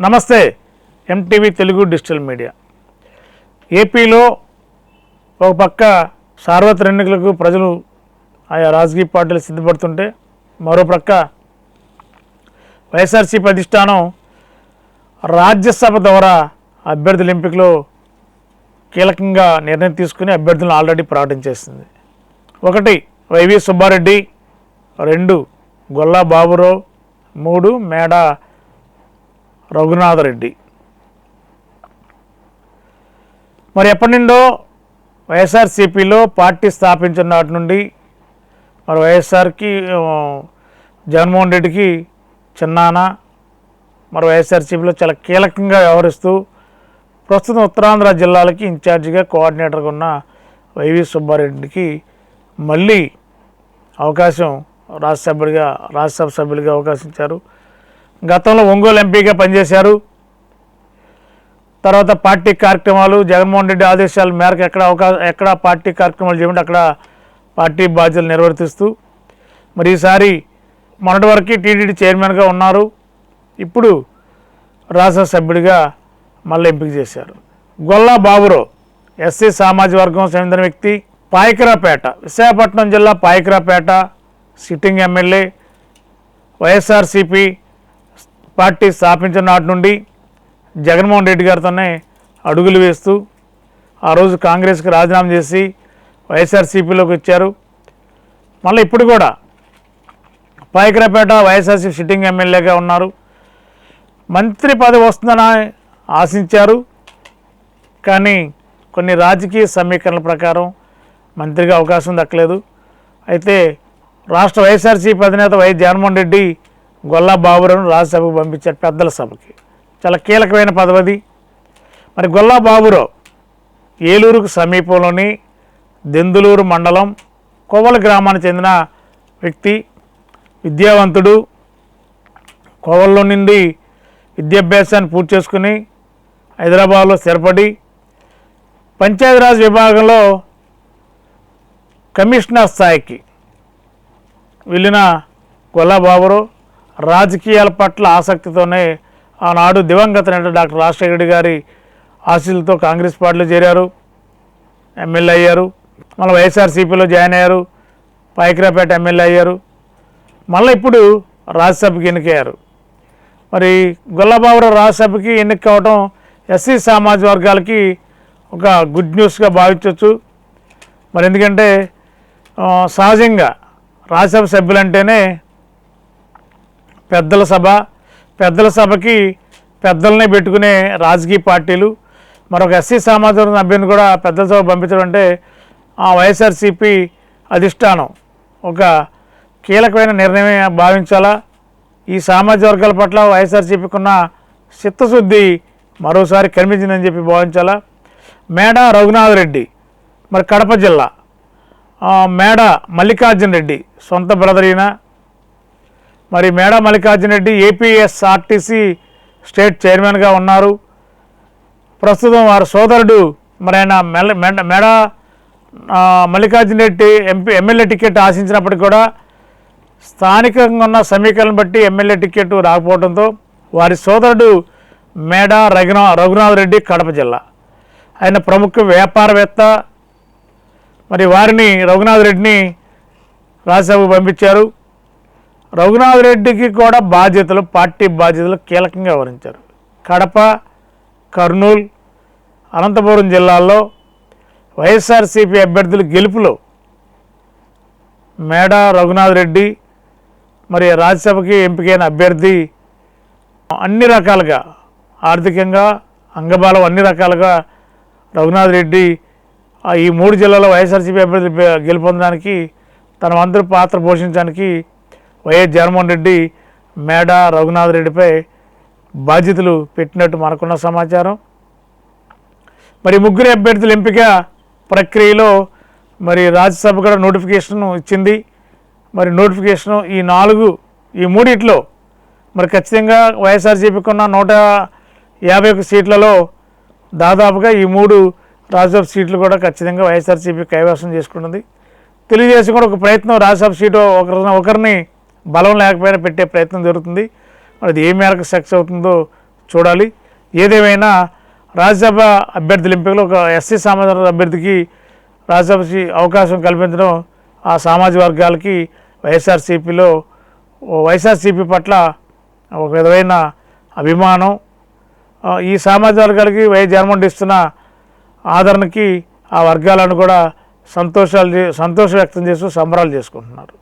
నమస్తే MTV Telugu digital media. ఏపీలో ఒక పక్క సార్వత్రిక ఎన్నికలకు ప్రజలు ఆయా రాజకీయ పార్టీలు సిద్ధపడుతుంటే మరో ప్రక్క వైఎస్ఆర్సీపీ అధిష్టానం రాజ్యసభ ద్వారా అభ్యర్థుల ఎంపికలో కీలకంగా నిర్ణయం తీసుకుని అభ్యర్థులను ఆల్రెడీ ప్రకటించేసింది ఒకటి వైవి సుబ్బారెడ్డి రెండు గొల్లా బాబురావు మూడు మేడా రఘునాథరెడ్డి. మరి ఎప్పటి నుండో వైఎస్ఆర్సీపీలో పార్టీ స్థాపించిన నాటి నుండి మరి వైఎస్ఆర్కి జగన్మోహన్ రెడ్డికి చిన్నాన మరి వైఎస్ఆర్సీపీలో చాలా కీలకంగా వ్యవహరిస్తూ ప్రస్తుతం ఉత్తరాంధ్ర జిల్లాలకి ఇన్ఛార్జిగా కోఆర్డినేటర్గా ఉన్న వైవి సుబ్బారెడ్డికి మళ్ళీ అవకాశం రాజ్యసభ్యుడిగా రాజ్యసభ సభ్యులుగా అవకాశం ఇచ్చారు. గతంలో ఒంగోలు ఎంపీగా పనిచేశారు. తర్వాత పార్టీ కార్యక్రమాలు జగన్మోహన్ రెడ్డి ఆదేశాల మేరకు ఎక్కడ అవకాశం ఎక్కడ పార్టీ కార్యక్రమాలు చేయమంటే అక్కడ పార్టీ బాధ్యతలు నిర్వర్తిస్తూ మరి ఈసారి మొన్నటి వరకు టీటీడీ చైర్మన్గా ఉన్నారు. ఇప్పుడు రాజ్యసభ సభ్యుడిగా మళ్ళీ ఎంపిక చేశారు. గొల్లా బాబురావు ఎస్సీ సామాజిక వర్గం చెందిన వ్యక్తి పాయకరాపేట విశాఖపట్నం జిల్లా Payakaraopeta sitting MLA YSRCP party స్థాపించిన నాటి నుండి జగన్మోహన్ రెడ్డి గారితోనే అడుగులు వేస్తూ ఆ రోజు కాంగ్రెస్కి రాజీనామా చేసి వైఎస్ఆర్సీపీలోకి వచ్చారు. మళ్ళీ ఇప్పుడు కూడా పాయకరాపేట వైఎస్ఆర్సీపీ సిట్టింగ్ ఎమ్మెల్యేగా ఉన్నారు. మంత్రి పదవి వస్తుందని ఆశించారు. కానీ కొన్ని రాజకీయ సమీకరణల ప్రకారం మంత్రిగా అవకాశం దక్కలేదు. అయితే రాష్ట్ర వైఎస్ఆర్సీపీ అధినేత వై జగన్మోహన్ రెడ్డి గొల్లా బాబురావును రాజ్యసభకు పంపించారు పెద్దల సభకి. చాలా కీలకమైన పదవది మరి గొల్లా బాబురావు ఏలూరుకు సమీపంలోని దెందులూరు మండలం కోవల గ్రామానికి చెందిన వ్యక్తి విద్యావంతుడు కోవల్లో నుండి విద్యాభ్యాసాన్ని పూర్తి చేసుకుని హైదరాబాద్లో స్థిరపడి పంచాయతీరాజ్ విభాగంలో కమిషనర్ స్థాయికి వెళ్ళిన గొల్లాబాబురావు రాజకీయాల పట్ల ఆసక్తితోనే ఆనాడు దివంగత నేత డాక్టర్ రాజశేఖర రెడ్డి గారి ఆశీలతో కాంగ్రెస్ పార్టీలో చేరారు. ఎమ్మెల్యే అయ్యారు. మళ్ళీ వైఎస్ఆర్సీపీలో జాయిన్ అయ్యారు. పైకిరాపేట ఎమ్మెల్యే అయ్యారు. మళ్ళీ ఇప్పుడు రాజ్యసభకి ఎన్నికయ్యారు. మరి గొల్లబాబురావు రాజ్యసభకి ఎన్నిక కావటం ఎస్సీ సామాజిక వర్గాలకి ఒక గుడ్ న్యూస్గా భావించవచ్చు. మరి ఎందుకంటే సహజంగా రాజ్యసభ సభ్యులంటేనే పెద్దల సభ పెద్దల సభకి పెద్దలనే పెట్టుకునే రాజకీయ పార్టీలు. మరొక ఎస్సీ సామాజిక వర్గం అభ్యర్థిని కూడా పెద్దల సభ పంపించడం అంటే ఆ వైఎస్ఆర్సీపీ అధిష్టానం. ఒక కీలకమైన నిర్ణయమే భావించాలా? ఈ సామాజిక వర్గాల పట్ల వైఎస్ఆర్సీపీకి ఉన్న చిత్తశుద్ధి మరోసారి కనిపించిందని చెప్పి భావించాలా? మేడ రఘునాథ్ రెడ్డి మరి కడప జిల్లా. మేడ మల్లికార్జున రెడ్డి సొంత బ్రదర్ ఈయన. మరి మేడ మల్లికార్జున రెడ్డి ఏపీఎస్ఆర్టీసీ స్టేట్ చైర్మన్గా ఉన్నారు. ప్రస్తుతం వారి సోదరుడు మరి ఆయన మెల్ల మేడ Mallikarjuna Reddy MP MLA ticket ఆశించినప్పటికీ కూడా స్థానికంగా ఉన్న సమీకరణను బట్టి ఎమ్మెల్యే టికెట్ రాకపోవడంతో వారి సోదరుడు మేడ రఘునా రఘునాథ్ రెడ్డి కడప జిల్లా. ఆయన ప్రముఖ వ్యాపారవేత్త మరి వారిని రఘునాథ్ రెడ్డిని రాజ్యసభకు పంపించారు. రఘునాథ్ రెడ్డికి కూడా బాధ్యతలు పార్టీ బాధ్యతలు కీలకంగా వివరించారు. కడప కర్నూలు అనంతపురం జిల్లాల్లో వైఎస్ఆర్సీపీ అభ్యర్థుల గెలుపులో మేడ రఘునాథ్ రెడ్డి మరి రాజ్యసభకి ఎంపికైన అభ్యర్థి అన్ని రకాలుగా ఆర్థికంగా అంగబలం అన్ని రకాలుగా రఘునాథ్ రెడ్డి ఈ మూడు జిల్లాలో వైఎస్ఆర్సీపీ అభ్యర్థి గెలుపొందడానికి తన వంతు పాత్ర పోషించడానికి వైఎస్ జగన్మోహన్ రెడ్డి మేడ రఘునాథ్ రెడ్డిపై బాధ్యతలు పెట్టినట్టు మనకున్న సమాచారం. మరి ముగ్గురు అభ్యర్థుల ఎంపిక ప్రక్రియలో మరి రాజ్యసభ కూడా నోటిఫికేషన్ ఇచ్చింది. మరి నోటిఫికేషన్ ఈ నాలుగు ఈ మూడిట్లో మరి ఖచ్చితంగా వైఎస్ఆర్సీపీకి ఉన్న నూట యాభై ఒక్క సీట్లలో దాదాపుగా ఈ మూడు రాజ్యసభ సీట్లు కూడా ఖచ్చితంగా వైఎస్ఆర్సీపీ కైవసం చేసుకున్నది. తెలుగుదేశం కూడా ఒక ప్రయత్నం రాజ్యసభ సీటు ఒకరిని ఒకరిని బలం లేకపోయినా పెట్టే ప్రయత్నం జరుగుతుంది. మరి అది ఏ మేరకు సక్సెస్ అవుతుందో చూడాలి. ఏదేమైనా రాజ్యసభ అభ్యర్థుల ఎంపికలో ఒక ఎస్సీ సామాజిక అభ్యర్థికి రాజ్యసభకి అవకాశం కల్పించడం ఆ సామాజిక వర్గాలకి వైఎస్ఆర్సీపీలో వైఎస్ఆర్సీపీ పట్ల ఒక విధమైన అభిమానం. ఈ సామాజిక వర్గాలకి వై జగన్మోహన్ ఇస్తున్న ఆదరణకి ఆ వర్గాలను కూడా సంతోషాలు చే- సంతోషం వ్యక్తం చేస్తూ సంబరాలు చేసుకుంటున్నారు.